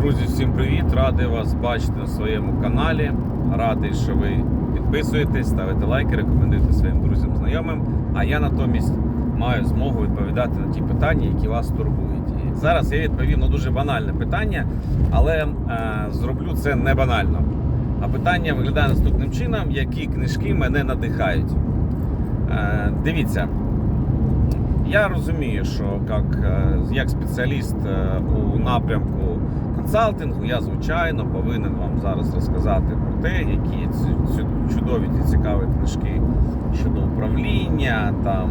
Друзі, всім привіт! Радий вас бачити на своєму каналі. Радий, що ви підписуєтесь, ставите лайки, рекомендуєте своїм друзям, знайомим. А я натомість маю змогу відповідати на ті питання, які вас турбують. І зараз я відповім на дуже банальне питання, але е, зроблю це не банально. А питання виглядає наступним чином: які книжки мене надихають. Е, дивіться, я розумію, що як, е, як спеціаліст е, у напрямку консалтингу, я звичайно повинен вам зараз розказати про те, які чудові ті цікаві книжки щодо управління, там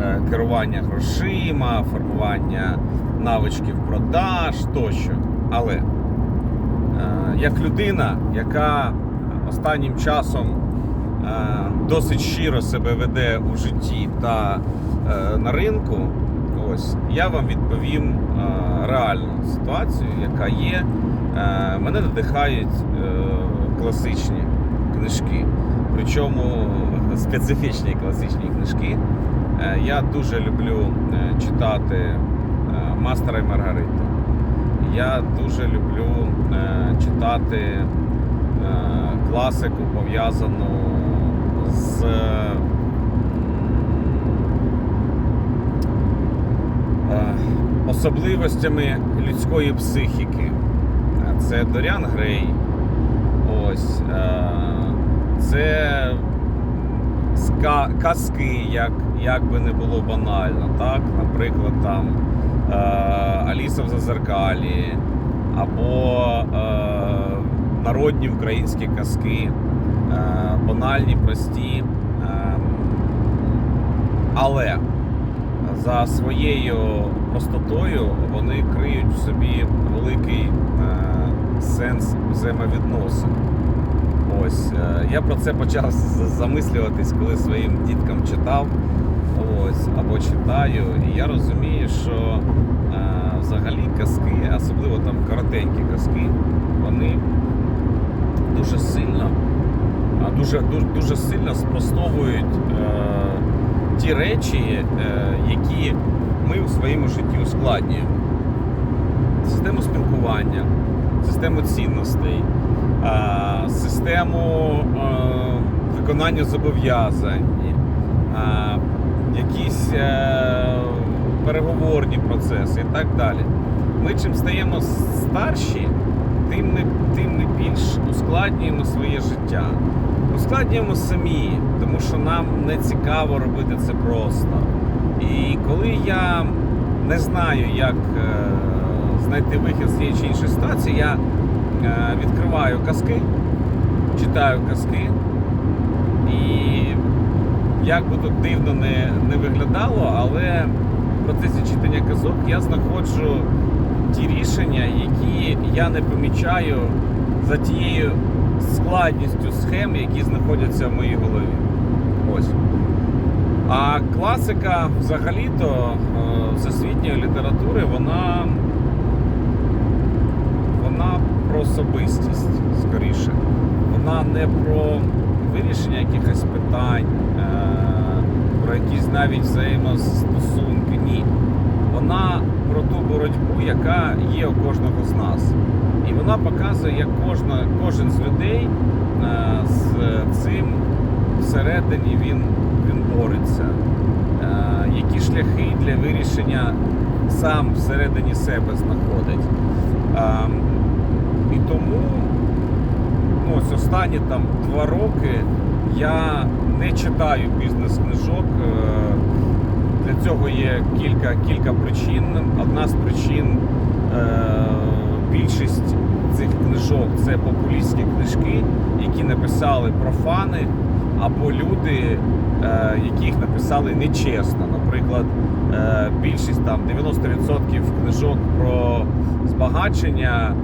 е, керування грошима, формування навичків продаж тощо. Але е, як людина, яка останнім часом е, досить щиро себе веде у житті та на ринку, ось я вам відповім реальну ситуацію, яка є. Е, Мене надихають е, класичні книжки, причому специфічні класичні книжки. Е, Я дуже люблю читати Мастера і Маргариту. Я дуже люблю читати класику, пов'язану з е, е, особливостями людської психіки. Це Доріан Грей. Ось. е, Це казки, як, як би не було банально. Так? Наприклад, там е, Аліса в Зазеркалі, або е, народні українські казки, банальні, прості. Е, але за своєю простотою вони криють в собі великий е, сенс взаємовідносин. Ось е, я про це почав замислюватись, коли своїм діткам читав. Ось, або читаю, і я розумію, що е, взагалі казки, особливо там коротенькі казки, вони дуже сильно, дуже, дуже, сильно спростовують е, ті речі, е, в своєму житті ускладнюємо. Систему спілкування, систему цінностей, систему виконання зобов'язань, якісь е, переговорні процеси і так далі. Ми чим стаємо старші, тим ми, тим ми більш ускладнюємо своє життя. Ускладнюємо самі, тому що нам не цікаво робити це просто. І коли я не знаю, як е, знайти вихід з цієї чи іншої ситуації, я е, відкриваю казки, читаю казки, і як би тут дивно не, не виглядало, але в процесі читання казок я знаходжу ті рішення, які я не помічаю за тією складністю схем, які знаходяться в моїй голові. Ось. А класика взагалі-то е, всесвітньої літератури, вона, вона про особистість скоріше. Вона не про вирішення якихось питань, е, про якісь навіть взаємостосунки. Ні. Вона про ту боротьбу, яка є у кожного з нас. І вона показує, як кожна, кожен з людей е, з цим всередині він, він бореться. Е, які шляхи для вирішення сам всередині себе знаходить. Е, і тому ну, ось останні там два роки я не читаю бізнес-книжок. Е, Для цього є кілька, кілька причин. Одна з причин більшість цих книжок це популістські книжки, які написали профани або люди, е, яких написали нечесно. Наприклад, е, більшість там 90% книжок про збагачення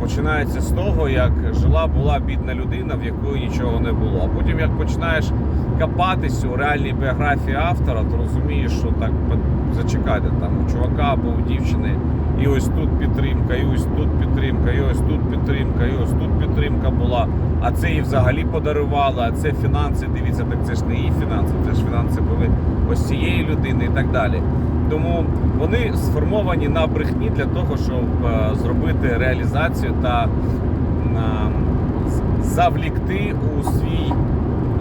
починається з того, як жила була бідна людина, в якої нічого не було. А потім, як починаєш копатись у реальній біографії автора, то розумієш, що так зачекайте там у чувака або у дівчини. І ось тут підтримка, і ось тут підтримка, і ось тут підтримка, і ось тут підтримка була. А це їй взагалі подарували, а це фінанси. Дивіться, так це ж не її фінанси, це ж фінанси були ось цієї людини і так далі. Тому вони сформовані на брехні для того, щоб е, зробити реалізацію та е, завлікти у свій,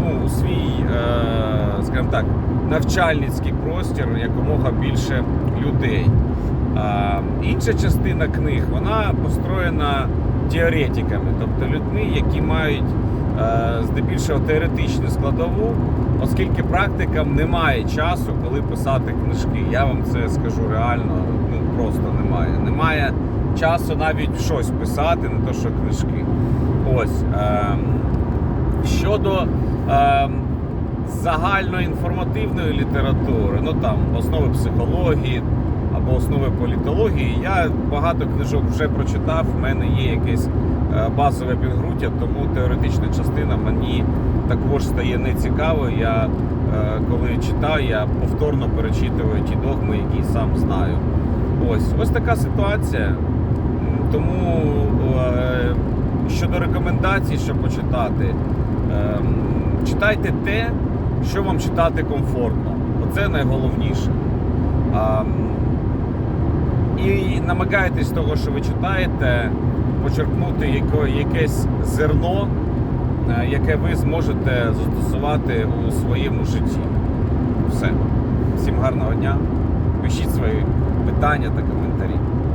ну, у свій, е, скажімо так, навчальницький простір якомога більше людей. Інша частина книг вона построєна теоретиками, тобто людьми, які мають е, здебільшого теоретичну складову, оскільки практикам немає часу, коли писати книжки. Я вам це скажу реально, ну просто немає. Немає часу навіть щось писати, не то що книжки. Ось. Е, щодо е, загальноінформативної літератури, ну там основи психології або основи політології, я багато книжок вже прочитав. в мене є якесь е, базове підґрунтя, тому теоретична частина мені також стає нецікавою. Я е, коли читаю, я повторно перечитую ті догми, які сам знаю. Ось ось така ситуація. Тому е, щодо рекомендацій, що почитати, ем, читайте те, що вам читати комфортно. Оце найголовніше. І намагайтесь того, що ви читаєте, почерпнути якесь зерно, е, яке ви зможете застосувати у своєму житті. Все. Всім гарного дня. Пишіть свої питання та коментарі.